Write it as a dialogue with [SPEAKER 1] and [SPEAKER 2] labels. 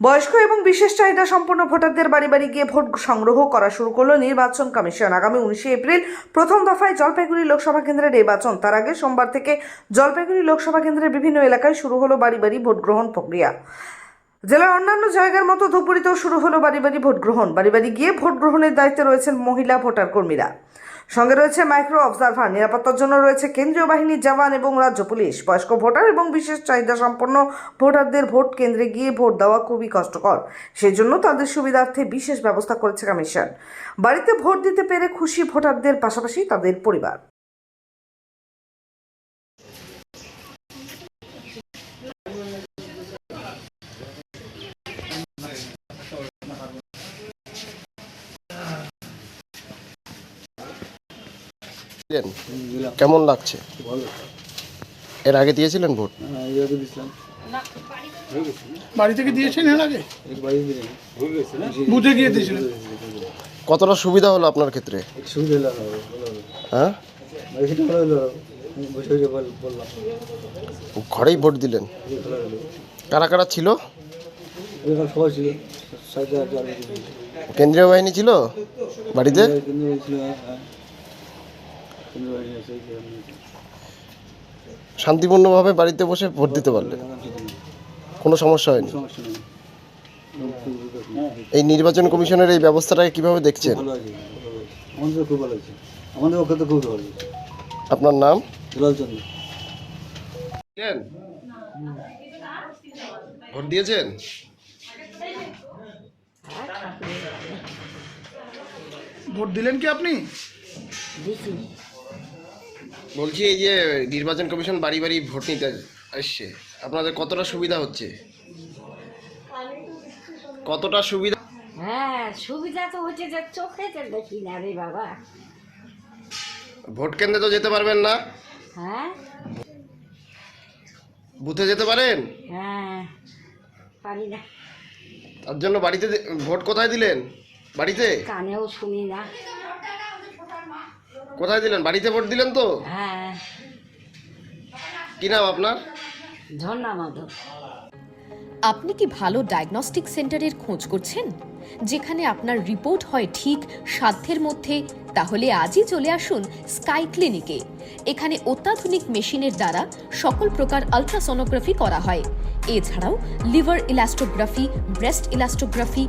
[SPEAKER 1] বয়স্ক এবং বিশেষ চাহিদা সম্পন্ন ভোটারদের বাড়ি বাড়ি গিয়ে ভোট সংগ্রহ করা শুরু করল নির্বাচন কমিশন। আগামী উনিশে এপ্রিল প্রথম দফায় জলপাইগুড়ি লোকসভা কেন্দ্রের নির্বাচন। তার আগে সোমবার থেকে জলপাইগুড়ি লোকসভা কেন্দ্রের বিভিন্ন এলাকায় শুরু হলো বাড়ি বাড়ি ভোট গ্রহণ প্রক্রিয়া। জেলার অন্যান্য জায়গার মতো ধুপুরিতেও শুরু হলো বাড়ি বাড়ি ভোট গ্রহণ। বাড়ি বাড়ি গিয়ে ভোট গ্রহণের দায়িত্বে রয়েছেন মহিলা ভোটার কর্মীরা সঙ্গে রয়েছে মাইক্রো অবজারভার নিরাপত্তার জন্য রয়েছে কেন্দ্রীয় বাহিনীর জওয়ান এবং রাজ্য পুলিশ। বয়স্ক ভোটার এবং বিশেষ চাহিদা সম্পন্ন ভোটারদের ভোট কেন্দ্রে গিয়ে ভোট দেওয়া খুবই কষ্টকর। সেজন্য তাদের সুবিধার্থে বিশেষ ব্যবস্থা করেছে কমিশন। বাড়িতে ভোট দিতে পেরে খুশি ভোটারদের পাশাপাশি তাদের পরিবার।
[SPEAKER 2] দিলেন কেমন লাগছে? এর আগে দিয়েছিলেন ভোট?
[SPEAKER 3] হ্যাঁ
[SPEAKER 4] বাড়ি থেকে দিয়েছেন এর আগে? গিয়ে দিয়েছিলেন।
[SPEAKER 2] কতটা সুবিধা হলো আপনার ক্ষেত্রে? হ্যাঁ? ঘরেই ভোট দিলেন? কারা কারা ছিল? কেন্দ্রীয় বাহিনী ছিল বাড়িতে
[SPEAKER 3] কিন্তু ছিল হ্যাঁ কিন্তু বাড়ি আছে এই গ্রামে।
[SPEAKER 2] শান্তিপূর্ণভাবে বাড়িতে বসে ভোট দিতে
[SPEAKER 3] নেই,
[SPEAKER 2] কোনো সমস্যা হয়নি?
[SPEAKER 3] হ্যাঁ
[SPEAKER 2] এই নির্বাচন কমিশনের এই ব্যবস্থাটাকে কীভাবে দেখছেন?
[SPEAKER 3] ভালো আছে আমাদের খুব ভালো আছে। আমাদের পক্ষে তো খুব ভালো
[SPEAKER 2] আপনার নাম? ভোট দিয়েছেন?
[SPEAKER 4] ভোট দিলেন কি আপনি?
[SPEAKER 2] বলছি এই যে নির্বাচন কমিশন বাড়ি বাড়ি ভোট নিতে আসছে আপনাদের কতটা সুবিধা হচ্ছে? কতটা সুবিধা?
[SPEAKER 5] হ্যাঁ সুবিধা তো হচ্ছে যে চোখে তো দেখি না রে বাবা।
[SPEAKER 2] ভোট কেন্দ্রে তো যেতে পারবেন না?
[SPEAKER 5] হ্যাঁ?
[SPEAKER 2] বুথে যেতে পারেন?
[SPEAKER 5] হ্যাঁ পারি না।
[SPEAKER 2] তার জন্য বাড়িতে ভোট কোথায় দিলেন? বাড়িতে?
[SPEAKER 5] কানেও শুনি না।
[SPEAKER 2] কোথায় দিলেন? বাড়িতে ভোট দিলেন তো?
[SPEAKER 5] হ্যাঁ।
[SPEAKER 2] কি নাম আপনার?
[SPEAKER 5] মাধব।
[SPEAKER 6] আপনি কি ভালো ডায়াগনস্টিক সেন্টারের খোঁজ করছেন? যেখানে আপনার রিপোর্ট হয় ঠিক সাধ্যের মধ্যে তাহলে আজই চলে আসুন স্কাই ক্লিনিকে এখানে অত্যাধুনিক মেশিনের দ্বারা সকল প্রকার আলট্রাসোনোগ্রাফি করা হয়। এছাড়াও liver elastography breast elastography